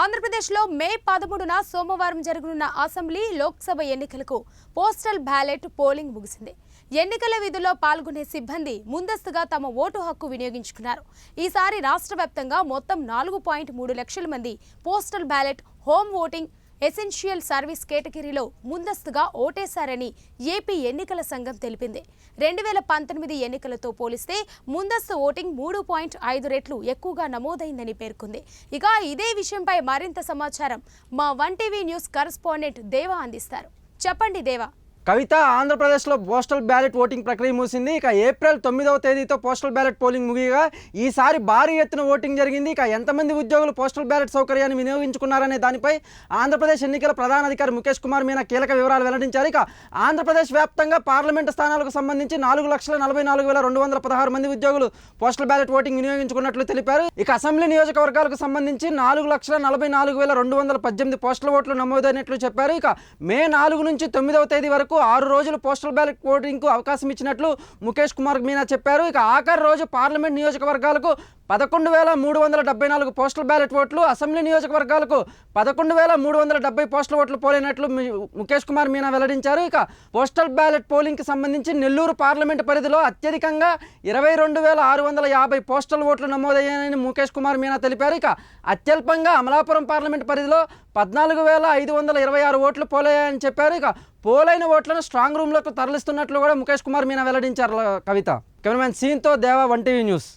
ఆంధ్రప్రదేశ్లో మే పదమూడున సోమవారం జరగనున్న అసెంబ్లీ లోక్సభ ఎన్నికలకు పోస్టల్ బ్యాలెట్ పోలింగ్ ముగిసింది. ఎన్నికల విధుల్లో పాల్గొనే సిబ్బంది ముందస్తుగా తమ ఓటు హక్కు వినియోగించుకున్నారు. ఈసారి రాష్ట్ర మొత్తం నాలుగు పాయింట్ మూడు లక్షల మంది postal ballot home voting essential service కేటగిరీలో ముందస్తుగా ఓటేశారని ఏపీ ఎన్నికల సంఘం తెలిపింది. రెండు వేల పంతొమ్మిది ఎన్నికలతో పోలిస్తే ముందస్తు ఓటింగ్ మూడు పాయింట్ ఐదు రెట్లు ఎక్కువగా నమోదైందని పేర్కొంది. ఇక ఇదే విషయంపై మరింత సమాచారం మా వన్ టీవీ న్యూస్ కరస్పాండెంట్ దేవా అందిస్తారు. చెప్పండి దేవా. కవిత ఆంధ్రప్రదేశ్లో పోస్టల్ బ్యాలెట్ ఓటింగ్ ప్రక్రియ మూసింది ఇక ఏప్రిల్ తొమ్మిదవ తేదీతో పోస్టల్ బ్యాలెట్ పోలింగ్ ముగియగా ఈసారి భారీ ఎత్తున ఓటింగ్ జరిగింది. ఇక ఎంతమంది ఉద్యోగులు పోస్టల్ బ్యాలెట్ సౌకర్యాన్ని వినియోగించుకున్నారనే దానిపై ఆంధ్రప్రదేశ్ ఎన్నికల ప్రధాన అధికారి ముఖేష్ కుమార్ మీనా కీలక వివరాలు వెల్లడించారు. ఇక ఆంధ్రప్రదేశ్ వ్యాప్తంగా పార్లమెంటు స్థానాలకు సంబంధించి నాలుగు లక్షల నలభై నాలుగు వేల రెండు వందల పదహారు మంది ఉద్యోగులు పోస్టల్ బ్యాలెట్ ఓటింగ్ వినియోగించుకున్నట్లు తెలిపారు. ఇక అసెంబ్లీ నియోజకవర్గాలకు సంబంధించి నాలుగు లక్షల నలభై నాలుగు వేల రెండు వందల పద్దెనిమిది పోస్టల్ ఓట్లు నమోదైనట్లు చెప్పారు. ఇక మే నాలుగు నుంచి తొమ్మిదవ తేదీ వరకు ఆరు రోజులు పోస్టల్ బ్యాలెట్ ఓటింగ్కు అవకాశం ఇచ్చినట్లు ముఖేష్ కుమార్ మీనా చెప్పారు. ఇక ఆఖరి రోజు పార్లమెంట్ నియోజకవర్గాలకు పదకొండు వేల మూడు వందల డెబ్బై నాలుగు పోస్టల్ బ్యాలెట్ ఓట్లు అసెంబ్లీ నియోజకవర్గాలకు పదకొండు వేల మూడు వందల డెబ్బై పోస్టల్ ఓట్లు పోలినట్లు ముఖేష్ కుమార్ మీనా వెల్లడించారు. ఇక పోస్టల్ బ్యాలెట్ పోలింగ్కి సంబంధించి నెల్లూరు పార్లమెంట్ పరిధిలో అత్యధికంగా ఇరవై రెండు వేల ఆరు వందల యాభై పోస్టల్ ఓట్లు నమోదయ్యాయని ముఖేష్ కుమార్ మీనా తెలిపారు. ఇక అత్యల్పంగా అమలాపురం పార్లమెంట్ పరిధిలో పద్నాలుగు వేల ఐదు వందల ఇరవై ఆరు ఓట్లు పోలయ్యాయని చెప్పారు. ఇక పోలైన ఓట్లను స్ట్రాంగ్ రూమ్లకు తరలిస్తున్నట్లు కూడా ముఖేష్ కుమార్ మీనా వెల్లడించారు. కవిత. కెమెరామెన్ సీన్తో దేవా వన్ టీవీ న్యూస్.